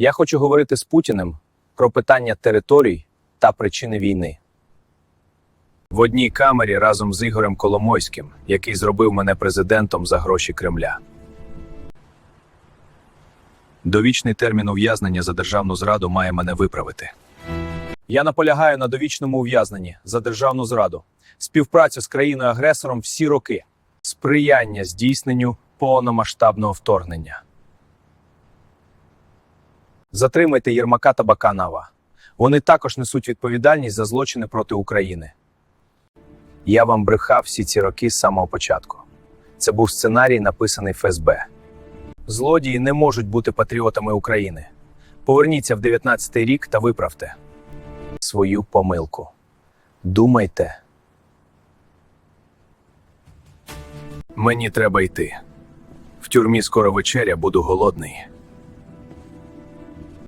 Я хочу говорити з Путіним про питання територій та причини війни. В одній камері разом з Ігорем Коломойським, який зробив мене президентом за гроші Кремля. Довічний термін ув'язнення за державну зраду має мене виправити. Я наполягаю на довічному ув'язненні за державну зраду, співпрацю з країною-агресором всі роки, сприяння здійсненню повномасштабного вторгнення. Затримайте Єрмака та Баканова. Вони також несуть відповідальність за злочини проти України. Я вам брехав всі ці роки з самого початку. Це був сценарій, написаний ФСБ. Злодії не можуть бути патріотами України. Поверніться в 19-й рік та виправте свою помилку. Думайте. Мені треба йти. В тюрмі скоро вечеря, буду голодний.